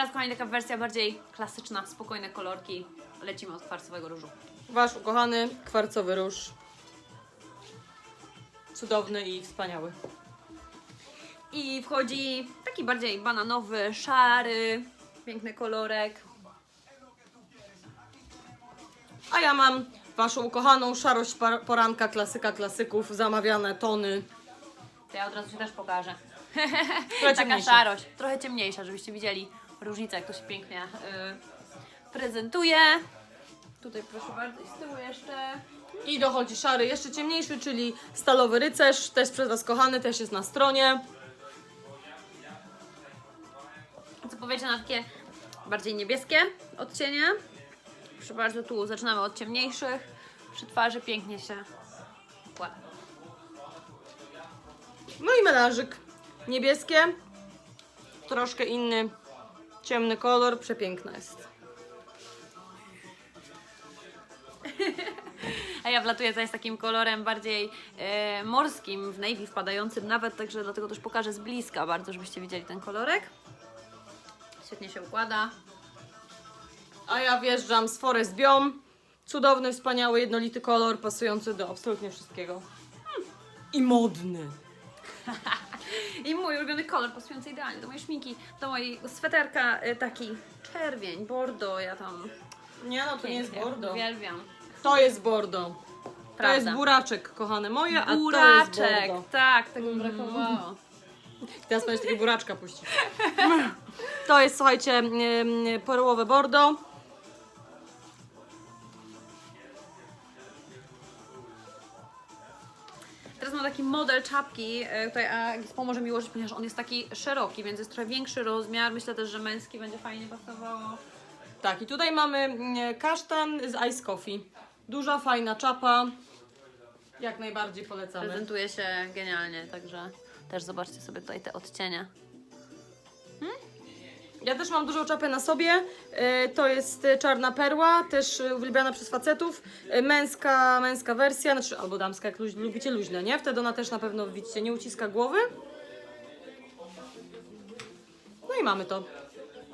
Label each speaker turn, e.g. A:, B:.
A: teraz, kochani, taka wersja bardziej klasyczna, spokojne kolorki. Lecimy od kwarcowego różu.
B: Wasz ukochany kwarcowy róż. Cudowny i wspaniały.
A: I wchodzi taki bardziej bananowy, szary, piękny kolorek.
B: A ja mam waszą ukochaną szarość poranka, klasyka klasyków, zamawiane tony.
A: To ja od razu się też pokażę. Taka szarość, trochę ciemniejsza, żebyście widzieli różnicę, jak to się pięknie y, prezentuje. Tutaj proszę bardzo, i z tyłu jeszcze.
B: I dochodzi szary, jeszcze ciemniejszy, czyli stalowy rycerz, też przez was kochany, też jest na stronie.
A: Co powiecie na takie bardziej niebieskie odcienie? Proszę bardzo, tu zaczynamy od ciemniejszych. Przy twarzy pięknie się układa.
B: No i melanżyk. Niebieskie, troszkę inny, ciemny kolor, przepiękna jest.
A: A ja wlatuję tutaj z takim kolorem bardziej e, morskim, w navy wpadającym nawet, także dlatego też pokażę z bliska bardzo, żebyście widzieli ten kolorek. Świetnie się układa.
B: A ja wjeżdżam z Forest Biom. Cudowny, wspaniały, jednolity kolor, pasujący do absolutnie wszystkiego. Hmm. I modny.
A: I mój ulubiony kolor, pasujący idealnie do mojej szminki, do mojej sweterka, e, taki czerwień, bordo, ja tam
B: Nie no, to nie jest
A: pięknie
B: bordo.
A: uwielbiam.
B: To jest bordo. To
A: Prawda.
B: jest buraczek, kochane moje, a to jest
A: Buraczek,
B: bordo.
A: tak, tego mi brakowało.
B: Teraz będziesz takiego buraczka puścić. To jest, słuchajcie, em, perłowe bordo.
A: Mam taki model czapki, e, tutaj Agis pomoże mi ułożyć, ponieważ on jest taki szeroki, więc jest trochę większy rozmiar. Myślę też, że męski będzie fajnie pasowało.
B: Tak, i tutaj mamy mm, kasztan z Ice Coffee. Duża, fajna czapa. Jak najbardziej polecamy.
A: Prezentuje się genialnie, także też zobaczcie sobie tutaj te odcienie.
B: Ja też mam dużą czapę na sobie. E, To jest czarna perła, też e, uwielbiana przez facetów. E, Męska, męska wersja, znaczy albo damska, jak luź, lubicie luźne, nie? Wtedy ona też na pewno, widzicie, nie uciska głowy. No i mamy to.